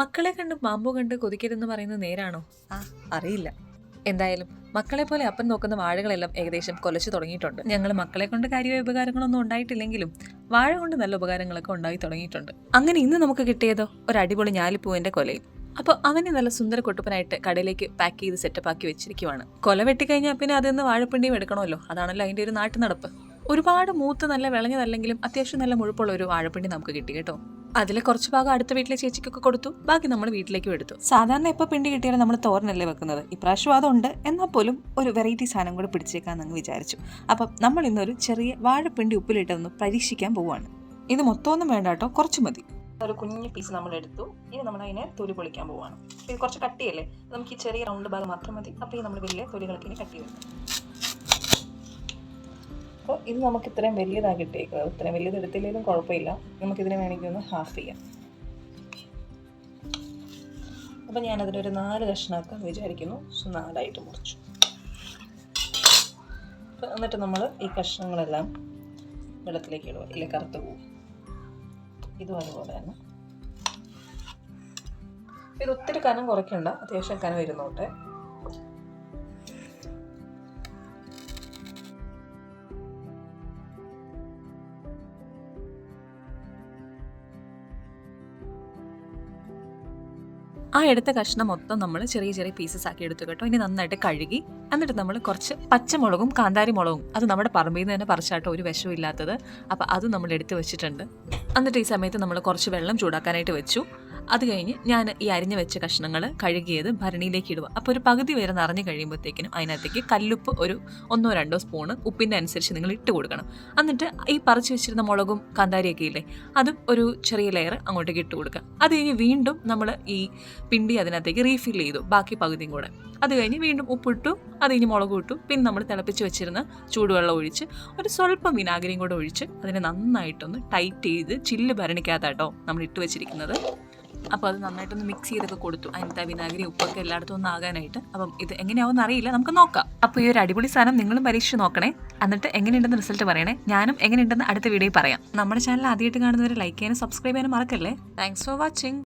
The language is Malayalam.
മക്കളെ കണ്ട് മാമ്പു കണ്ട് കൊതിക്കരുതെന്ന് പറയുന്നത് നേരാണോ? ആ അറിയില്ല. എന്തായാലും മക്കളെ പോലെ അപ്പൻ നോക്കുന്ന വാഴകളെല്ലാം ഏകദേശം കൊലച്ചു തുടങ്ങിയിട്ടുണ്ട്. ഞങ്ങൾ മക്കളെ കൊണ്ട് കാര്യമായ ഉപകാരങ്ങളൊന്നും ഉണ്ടായിട്ടില്ലെങ്കിലും വാഴ കൊണ്ട് നല്ല ഉപകാരങ്ങളൊക്കെ ഉണ്ടായി തുടങ്ങിയിട്ടുണ്ട്. അങ്ങനെ ഇന്ന് നമുക്ക് കിട്ടിയതോ ഒരു അടിപൊളി ഞാലിപ്പൂവിന്റെ കൊലയും. അപ്പോൾ അവനെ നല്ല സുന്ദര കൊട്ടുപ്പനായിട്ട് കടയിലേക്ക് പാക്ക് ചെയ്ത് സെറ്റപ്പ് ആക്കി വെച്ചിരിക്കുവാണ്. കൊല വെട്ടിക്കഴിഞ്ഞാൽ പിന്നെ അതിൽ വാഴപ്പിണ്ടിയും എടുക്കണമല്ലോ. അതാണല്ലോ അതിന്റെ ഒരു നാട്ടു നടപ്പ് ഒരുപാട് മൂത്ത് നല്ല വിളഞ്ഞതല്ലെങ്കിലും അത്യാവശ്യം നല്ല മുഴുപ്പുള്ള ഒരു വാഴപ്പിണ്ടി നമുക്ക് കിട്ടി കേട്ടോ. അതിൽ കുറച്ച് ഭാഗം അടുത്ത വീട്ടിലെ ചേച്ചിക്കൊക്കെ കൊടുത്തു. ബാക്കി നമ്മൾ വീട്ടിലേക്കും എടുത്തു. സാധാരണ ഇപ്പോൾ പിണ്ടി കിട്ടിയാലും നമ്മൾ തോരനല്ലേ വെക്കുന്നത്. ഇപ്രാവശ്യം അതുണ്ട്. എന്നാൽ പോലും ഒരു വെറൈറ്റി സാധനം കൂടെ പിടിച്ചേക്കാന്ന് വിചാരിച്ചു. അപ്പം നമ്മൾ ഇന്നൊരു ചെറിയ വാഴപ്പിണ്ടി ഉപ്പിലിട്ടതൊന്ന് പരീക്ഷിക്കാൻ പോവുകയാണ് ഇത് മൊത്തമൊന്നും വേണ്ട കേട്ടോ. കുറച്ച് മതി. ഒരു കുഞ്ഞു പീസ് നമ്മൾ എടുത്തു. ഇനി നമ്മൾ അതിനെ തൊലി പൊളിക്കാൻ പോവുകയാണ് ഇത് കുറച്ച് കട്ടിയല്ലേ? നമുക്ക് ഈ ചെറിയ റൗണ്ട് ഭാഗം മാത്രം മതി. അപ്പോൾ ഈ നമ്മൾ വലിയ തൊലികൾക്ക് ഇനി കട്ടി വരും അപ്പോൾ ഇത് നമുക്ക് ഇത്രയും വലിയതാണ് കിട്ടിയേക്കുന്നത്. ഇത്രയും വലിയത് എടുത്തില്ലെങ്കിലും കുഴപ്പമില്ല. നമുക്കിതിനെ വേണമെങ്കിൽ ഒന്ന് ഹാഫ് ചെയ്യാം. അപ്പോൾ ഞാനതിനൊരു നാല് കഷ്ണമാക്കാൻ വിചാരിക്കുന്നു. സോ നാലായിട്ട് മുറിച്ചു. എന്നിട്ട് നമ്മൾ ഈ കഷ്ണങ്ങളെല്ലാം വെള്ളത്തിലേക്ക് ഇടുക. ഇല്ല കറുത്ത് പോകും ഇതും അതുപോലെ തന്നെ ഇത് ഒത്തിരി കനം കുറയ്ക്കണ്ട. അത്യാവശ്യം കനം ഇരുന്നോട്ടെ. ആ എടുത്ത കഷ്ണം മൊത്തം നമ്മൾ ചെറിയ ചെറിയ പീസസ് ആക്കി എടുത്തു കേട്ടോ. ഇനി നന്നായിട്ട് കഴുകി. എന്നിട്ട് നമ്മൾ കുറച്ച് പച്ചമുളകും കാന്താരി മുളകും അത് നമ്മുടെ പറമ്പിൽ നിന്ന് തന്നെ പറിച്ചാട്ടോ ഒരു വിഷവും ഇല്ലാത്തത്. അപ്പോൾ അത് നമ്മൾ എടുത്ത് വെച്ചിട്ടുണ്ട്. എന്നിട്ട് ഈ സമയത്ത് നമ്മൾ കുറച്ച് വെള്ളം ചൂടാക്കാനായിട്ട് വെച്ചു. അത് കഴിഞ്ഞ് ഞാൻ ഈ അരിഞ്ഞു വെച്ച കഷ്ണങ്ങൾ കഴുകിയത് ഭരണിയിലേക്ക് ഇടുക അപ്പോൾ ഒരു പകുതി വരെ നിറഞ്ഞു കഴിയുമ്പോഴത്തേക്കിനും അതിനകത്തേക്ക് കല്ലുപ്പ് ഒരു ഒന്നോ രണ്ടോ സ്പൂണ് ഉപ്പിന്റെ അനുസരിച്ച് നിങ്ങൾ ഇട്ട് കൊടുക്കണം. എന്നിട്ട് ഈ പറിച്ചു വെച്ചിരുന്ന മുളകും കാന്താരിയൊക്കെ ഇല്ലേ അതും ഒരു ചെറിയ ലെയർ അങ്ങോട്ടേക്ക് ഇട്ട് കൊടുക്കുക. അത് കഴിഞ്ഞ് വീണ്ടും നമ്മൾ ഈ പിണ്ടി അതിനകത്തേക്ക് റീഫിൽ ചെയ്തു ബാക്കി പകുതിയും കൂടെ. അത് കഴിഞ്ഞ് വീണ്ടും ഉപ്പിട്ടു അത് കഴിഞ്ഞ് മുളക് ഇട്ടു. പിന്നെ നമ്മൾ തിളപ്പിച്ച് വെച്ചിരുന്ന ചൂടുവെള്ളം ഒഴിച്ച് ഒരു സ്വല്പം വിനാഗിരിയും കൂടെ ഒഴിച്ച് അതിനെ നന്നായിട്ടൊന്ന് ടൈറ്റ് ചെയ്ത് ചില്ല് ഭരണിക്കകത്താട്ടോ നമ്മൾ ഇട്ട് വെച്ചിരിക്കുന്നത്. അപ്പോൾ അത് നന്നായിട്ടൊന്ന് മിക്സ് ചെയ്തൊക്കെ കൊടുത്തു. അതിനകത്ത് വിനാഗിരി ഉപ്പൊക്കെ എല്ലായിടത്തും ഒന്ന് ആകാനായിട്ട്. അപ്പം ഇത് എങ്ങനെയാവും അറിയില്ല. നമുക്ക് നോക്കാം. അപ്പോൾ ഈ ഒരു അടിപൊളി സാധനം നിങ്ങളും പരീക്ഷിച്ച് നോക്കണേ. എന്നിട്ട് എങ്ങനെയുണ്ടെന്ന് റിസൾട്ട് പറയണേ. ഞാനും എങ്ങനെയുണ്ടെന്ന് അടുത്ത വീഡിയോയിൽ പറയാം. നമ്മുടെ ചാനൽ ആദ്യമായിട്ട് കാണുന്നവർ ലൈക്ക് ചെയ്യാനും സബ്സ്ക്രൈബ് ചെയ്യാനും മറക്കല്ലേ? Thanks for watching